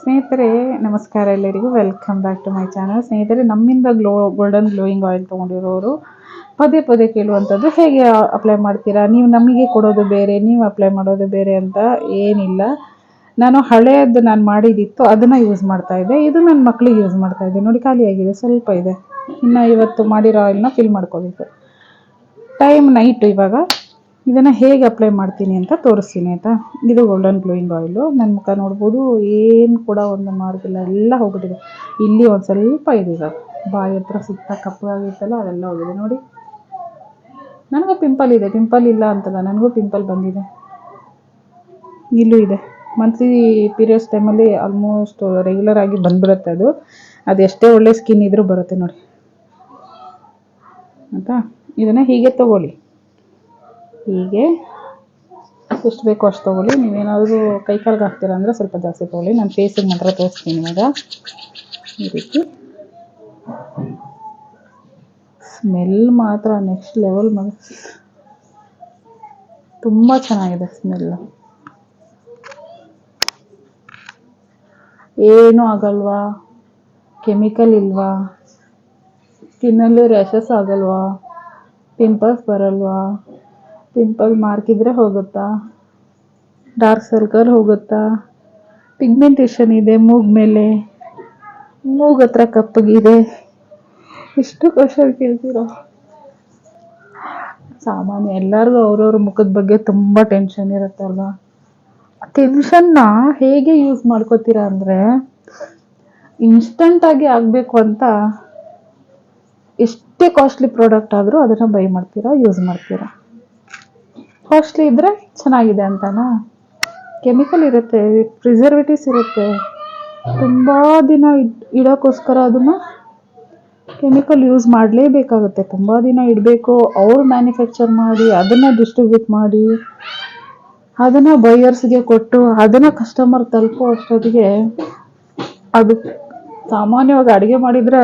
ಸ್ನೇಹಿತರೆ, ನಮಸ್ಕಾರ ಎಲ್ಲರಿಗೂ. Welcome back to my channel ಸ್ನೇಹಿತರೆ, ನಮ್ಮಿಂದ ಗ್ಲೋ ಗೋಲ್ಡನ್ ಗ್ಲೋಯಿಂಗ್ ಆಯಿಲ್ ತೊಗೊಂಡಿರೋರು, ಪದೇ ಪದೇ ಕೇಳುವಂಥದ್ದು, ಹೇಗೆ ಅಪ್ಲೈ ಮಾಡ್ತೀರಾ? ನೀವು ನಮಗೆ ಕೊಡೋದು ಬೇರೆ, ನೀವು ಅಪ್ಲೈ ಮಾಡೋದು ಬೇರೆ ಅಂತ ಏನಿಲ್ಲ. ನಾನು ಹಳೆಯದ್ದು ನಾನು ಮಾಡಿದ್ದಿತ್ತು ಅದನ್ನು ಯೂಸ್ ಮಾಡ್ತಾ ಇದ್ದೆ. ಇದು ನನ್ನ ಮಕ್ಕಳಿಗೆ ಯೂಸ್ ಮಾಡ್ತಾ ಇದ್ದೆ. ನೋಡಿ ಖಾಲಿಯಾಗಿದೆ ಸ್ವಲ್ಪ ಇದೆ. ಇನ್ನು ಇವತ್ತು ಮಾಡಿರೋ ಆಯಿಲ್ನ ಫಿಲ್ ಮಾಡ್ಕೋಬೇಕು. ಟೈಮ್ ನೈಟು ಇವಾಗ. ಇದನ್ನು ಹೇಗೆ ಅಪ್ಲೈ ಮಾಡ್ತೀನಿ ಅಂತ ತೋರಿಸ್ತೀನಿ, ಆಯಿತಾ? ಇದು ಗೋಲ್ಡನ್ ಗ್ಲೋಯಿಂಗ್ ಆಯಿಲು ನನ್ನ ಮುಖ ನೋಡ್ಬೋದು, ಏನು ಕೂಡ ಒಂದು ಮಾರ್ಗಿಲ್ಲ ಎಲ್ಲ ಹೋಗ್ಬಿಟ್ಟಿದೆ. ಇಲ್ಲಿ ಒಂದು ಸ್ವಲ್ಪ ಇದೆ ಬಾಯಿ ಹತ್ರ ಸುತ್ತ ಕಪ್ಪಾಗಿತ್ತಲ್ಲ ಅದೆಲ್ಲ ಹೋಗಿದೆ ನೋಡಿ. ನನಗೂ ಪಿಂಪಲ್ ಇದೆ. ಪಿಂಪಲ್ ಇಲ್ಲ ಅಂತಲ್ಲ, ನನಗೂ ಪಿಂಪಲ್ ಬಂದಿದೆ. ಇಲ್ಲೂ ಇದೆ. ಮಂತ್ಲಿ ಪೀರಿಯಡ್ಸ್ ಟೈಮಲ್ಲಿ ಆಲ್ಮೋಸ್ಟ್ ರೆಗ್ಯುಲರ್ ಆಗಿ ಬಂದ್ಬಿಡುತ್ತೆ ಅದು. ಅದು ಎಷ್ಟೇ ಒಳ್ಳೆ ಸ್ಕಿನ್ ಇದ್ರೂ ಬರುತ್ತೆ ನೋಡಿ. ಆಯಿತಾ? ಇದನ್ನು ಹೀಗೆ ತಗೊಳ್ಳಿ. ಹೀಗೆ. ಎಷ್ಟು ಬೇಕೋ ಅಷ್ಟು ತೊಗೊಳ್ಳಿ. ನೀವೇನಾದರೂ ಕೈ ಕಾಲಿಗೆ ಹಾಕ್ತೀರ ಅಂದರೆ ಸ್ವಲ್ಪ ಜಾಸ್ತಿ ತೊಗೊಳ್ಳಿ. ನಾನು ಫೇಸಿಗೆ ಮಾತ್ರ ತೋರಿಸ್ತೀನಿ ಇವಾಗ. ಈ ರೀತಿ. ಸ್ಮೆಲ್ ಮಾತ್ರ ನೆಕ್ಸ್ಟ್ ಲೆವೆಲ್ ಮಾಡಿ ತುಂಬ ಚೆನ್ನಾಗಿದೆ ಸ್ಮೆಲ್ಲು ಏನೂ ಆಗಲ್ವಾ? ಕೆಮಿಕಲ್ ಇಲ್ವಾ? ಸ್ಕಿನ್ನಲ್ಲಿ ರ್ಯಾಷಸ್ ಆಗಲ್ವಾ? ಪಿಂಪಲ್ಸ್ ಬರಲ್ವಾ? ಪಿಂಪಲ್ ಮಾರ್ಕ್ ಇದ್ರೆ ಹೋಗುತ್ತಾ? ಡಾರ್ಕ್ ಸರ್ಕಲ್ ಹೋಗುತ್ತಾ? ಪಿಗ್ಮೆಂಟೇಷನ್ ಇದೆ, ಮೂಗ್ ಮೇಲೆ. ಮೂಗ್ ಹತ್ರ ಕಪ್ಪಗಿದೆ ಇಷ್ಟು ಕ್ವಶನ್ ಕೇಳ್ತೀರಾ? ಸಾಮಾನ್ಯ ಎಲ್ಲರಿಗೂ ಅವ್ರವ್ರ ಮುಖದ ಬಗ್ಗೆ ತುಂಬ ಟೆನ್ಷನ್ ಇರುತ್ತಲ್ವ ಟೆನ್ಷನ್ನ ಹೇಗೆ ಯೂಸ್ ಮಾಡ್ಕೋತೀರಾ ಅಂದರೆ ಇನ್ಸ್ಟಂಟಾಗಿ ಆಗಬೇಕು ಅಂತ ಎಷ್ಟೇ ಕಾಸ್ಟ್ಲಿ ಪ್ರಾಡಕ್ಟ್ ಆದರೂ ಅದನ್ನು ಬೈ ಮಾಡ್ತೀರಾ ಯೂಸ್ ಮಾಡ್ತೀರಾ? ಕಾಸ್ಟ್ಲಿ ಇದ್ದರೆ ಚೆನ್ನಾಗಿದೆ ಅಂತನಾ? ಕೆಮಿಕಲ್ ಇರುತ್ತೆ ಪ್ರಿಸರ್ವೇಟಿವ್ಸ್ ಇರುತ್ತೆ. ತುಂಬ ದಿನ ಇಡ್ ಇಡೋಕ್ಕೋಸ್ಕರ ಅದನ್ನು ಕೆಮಿಕಲ್ ಯೂಸ್ ಮಾಡಲೇಬೇಕಾಗುತ್ತೆ. ತುಂಬ ದಿನ ಇಡಬೇಕು, ಅವ್ರು ಮ್ಯಾನುಫ್ಯಾಕ್ಚರ್ ಮಾಡಿ, ಅದನ್ನು ಡಿಸ್ಟ್ರಿಬ್ಯೂಟ್ ಮಾಡಿ, ಅದನ್ನು ಬೈಯರ್ಸ್ಗೆ ಕೊಟ್ಟು, ಅದನ್ನು ಕಸ್ಟಮರ್ ತಲುಪೋ ಅಷ್ಟೊತ್ತಿಗೆ ಅದು ಸಾಮಾನ್ಯವಾಗಿ ಅಡುಗೆ ಮಾಡಿದರೆ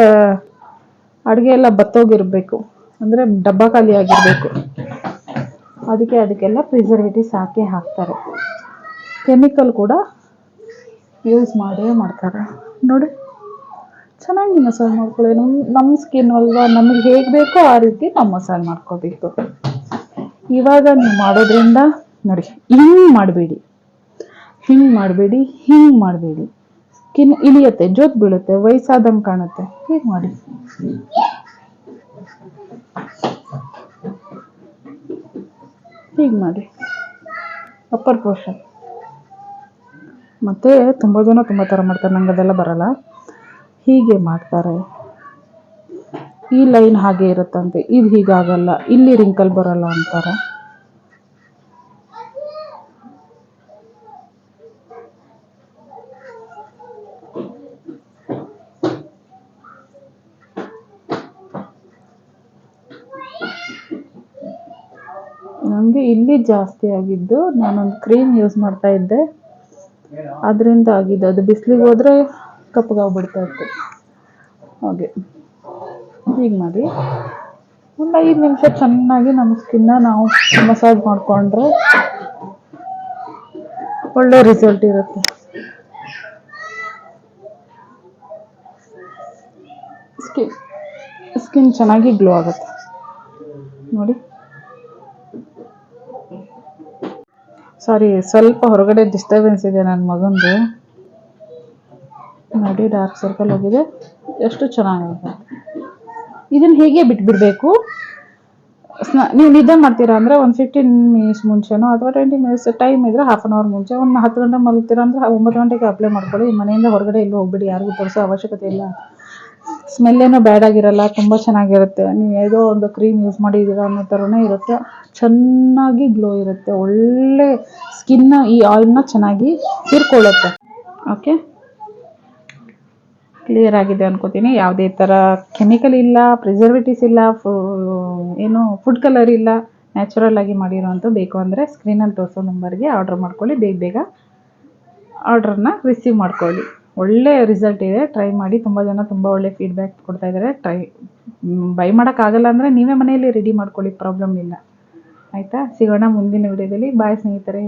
ಅಡುಗೆ ಎಲ್ಲ ಬತ್ತೋಗಿರಬೇಕು. ಅಂದರೆ ಡಬ್ಬ ಖಾಲಿ ಆಗಿರಬೇಕು ಅದಕ್ಕೆ ಅದಕ್ಕೆಲ್ಲ ಪ್ರಿಸರ್ವೇಟಿವ್ಸ್ ಹಾಕೇ ಹಾಕ್ತಾರೆ. ಕೆಮಿಕಲ್ ಕೂಡ ಯೂಸ್ ಮಾಡೇ ಮಾಡ್ತಾರೆ. ನೋಡಿ, ಚೆನ್ನಾಗಿ ಮಸಾಜ್ ಮಾಡ್ಕೊಳ್ಳಿ. ನಮ್ಮ ನಮ್ಮ ಸ್ಕಿನ್ ಅಲ್ವಾ, ನಮಗೆ ಹೇಗೆ ಬೇಕೋ ಆ ರೀತಿ ನಾವು ಮಸಾಜ್ ಮಾಡ್ಕೋಬೇಕು. ಇವಾಗ ನೀವು ಮಾಡೋದ್ರಿಂದ ನೋಡಿ, ಹಿಂಗೆ ಮಾಡಬೇಡಿ. ಹಿಂಗೆ ಮಾಡಬೇಡಿ ಹಿಂಗೆ ಮಾಡಬೇಡಿ. ಸ್ಕಿನ್ ಇಳಿಯುತ್ತೆ, ಜೋತ್ ಬೀಳುತ್ತೆ, ವಯಸ್ಸಾದಂಗೆ ಕಾಣುತ್ತೆ. ಹೀಗೆ ಮಾಡಿ. ಹೀಗೆ ಮಾಡಿ. ಅಪ್ಪರ್ ಪೋರ್ಷನ್ ಮತ್ತು ತುಂಬ ಜನ ತುಂಬ ಥರ ಮಾಡ್ತಾರೆ, ನಂಗೆ ಅದೆಲ್ಲ ಬರಲ್ಲ. ಹೀಗೆ ಮಾಡ್ತಾರೆ. ಈ ಲೈನ್ ಹಾಗೆ ಇರುತ್ತಂತೆ. ಇದು ಹೀಗಾಗಲ್ಲ. ಇಲ್ಲಿ ರಿಂಕಲ್ ಬರಲ್ಲ ಅಂತಾರೆ. ನನಗೆ ಇಲ್ಲಿ ಜಾಸ್ತಿ ಆಗಿದ್ದು, ನಾನೊಂದು ಕ್ರೀಮ್ ಯೂಸ್ ಮಾಡ್ತಾ ಇದ್ದೆ. ಅದರಿಂದ ಆಗಿದ್ದು ಅದು ಬಿಸಿಲಿಗೆ ಹೋದರೆ ಕಪ್ಪಗಾಗ್ಬಿಡ್ತಾ ಇತ್ತು. ಹಾಗೆ. ಹೀಗೆ ಮಾಡಿ. ಒಂದು ಐದು ನಿಮಿಷ ಚೆನ್ನಾಗಿ ನಮ್ಮ ಸ್ಕಿನ್ನ ನಾವು ಮಸಾಜ್ ಮಾಡಿಕೊಂಡ್ರೆ ಒಳ್ಳೆ ರಿಸಲ್ಟ್ ಇರುತ್ತೆ. ಸ್ಕಿನ್ ಸ್ಕಿನ್ ಚೆನ್ನಾಗಿ ಗ್ಲೋ ಆಗುತ್ತೆ. ನೋಡಿ. ಸಾರಿ ಸ್ವಲ್ಪ ಹೊರಗಡೆ ಡಿಸ್ಟರ್ಬೆನ್ಸ್ ಇದೆ ನನ್ನ ಮಗಂದು. ನೋಡಿ ಡಾರ್ಕ್ ಸರ್ಕಲ್ ಹೋಗಿದೆ. ಎಷ್ಟು ಚೆನ್ನಾಗಿದೆ. ಇದನ್ನು ಹೇಗೆ ಬಿಟ್ಬಿಡಬೇಕು ಸ್ನಾ, ನೀವು ನಿದ್ದೆ ಮಾಡ್ತೀರಾ ಅಂದರೆ ಒಂದು ಫಿಫ್ಟೀನ್ ಮಿನಿಟ್ಸ್ ಮುಂಚೆನೋ ಅಥವಾ ಟ್ವೆಂಟಿ ಮಿನಿಟ್ಸ್ ಟೈಮ್ ಇದ್ದರೆ ಹಾಫ್ ಆನ್ ಅವರ್ ಮುಂಚೆ, ಒಂದು ಹತ್ತು ಗಂಟೆ ಮಲಗ್ತೀರಾ ಅಂದರೆ ಒಂಬತ್ತು ಗಂಟೆಗೆ ಅಪ್ಲೈ ಮಾಡ್ಕೊಳ್ಳಿ. ಮನೆಯಿಂದ ಹೊರಗಡೆ ಇಲ್ಲಿ ಹೋಗ್ಬಿಡಿ. ಯಾರಿಗೂ ತೋರಿಸೋ ಅವಶ್ಯಕತೆ ಇಲ್ಲ. ಸ್ಮೆಲ್ ಏನೋ ಬ್ಯಾಡ್ ಆಗಿರಲ್ಲ, ತುಂಬ ಚೆನ್ನಾಗಿರುತ್ತೆ. ನೀವು ಯಾವುದೋ ಒಂದು ಕ್ರೀಮ್ ಯೂಸ್ ಮಾಡಿದ್ದೀರಾ ಅನ್ನೋ ಥರನೇ ಇರುತ್ತೆ. ಚೆನ್ನಾಗಿ ಗ್ಲೋ ಇರುತ್ತೆ. ಒಳ್ಳೆ ಸ್ಕಿನ್ನ ಈ ಆಯಿಲ್ನ ಚೆನ್ನಾಗಿ ಹೀರ್ಕೊಳ್ಳುತ್ತೆ. ಓಕೆ ಕ್ಲಿಯರ್ ಆಗಿದೆ ಅನ್ಕೋತೀನಿ. ಯಾವುದೇ ಥರ ಕೆಮಿಕಲ್ ಇಲ್ಲ ಪ್ರಿಸರ್ವೇಟಿವ್ಸ್ ಇಲ್ಲ ಏನು ಫುಡ್ ಕಲರ್ ಇಲ್ಲ ನ್ಯಾಚುರಲ್ ಆಗಿ ಮಾಡಿರೋವಂಥ ಬೇಕು ಅಂದರೆ ಸ್ಕ್ರೀನಲ್ಲಿ ತೋರಿಸೋ ನಂಬರ್ಗೆ ಆರ್ಡ್ರ್ ಮಾಡ್ಕೊಳ್ಳಿ. ಬೇಗ ಬೇಗ ಆರ್ಡ್ರನ್ನ ರಿಸೀವ್ ಮಾಡ್ಕೊಳ್ಳಿ. ಒಳ್ಳೆ ರಿಸಲ್ಟ್ ಇದೆ. ಟ್ರೈ ಮಾಡಿ ತುಂಬ ಜನ ತುಂಬ ಒಳ್ಳೆ ಫೀಡ್ಬ್ಯಾಕ್ ಕೊಡ್ತಾ ಇದ್ದಾರೆ. ಟ್ರೈ ಬೈ ಮಾಡೋಕ್ಕಾಗಲ್ಲ ಅಂದರೆ ನೀವೇ ಮನೆಯಲ್ಲಿ ರೆಡಿ ಮಾಡ್ಕೊಳ್ಳಿ ಪ್ರಾಬ್ಲಮ್ ಇಲ್ಲ. ಆಯಿತಾ? ಸಿಗೋಣ ಮುಂದಿನ ವಿಡಿಯೋದಲ್ಲಿ ಬಾಯ್ ಸ್ನೇಹಿತರೆ.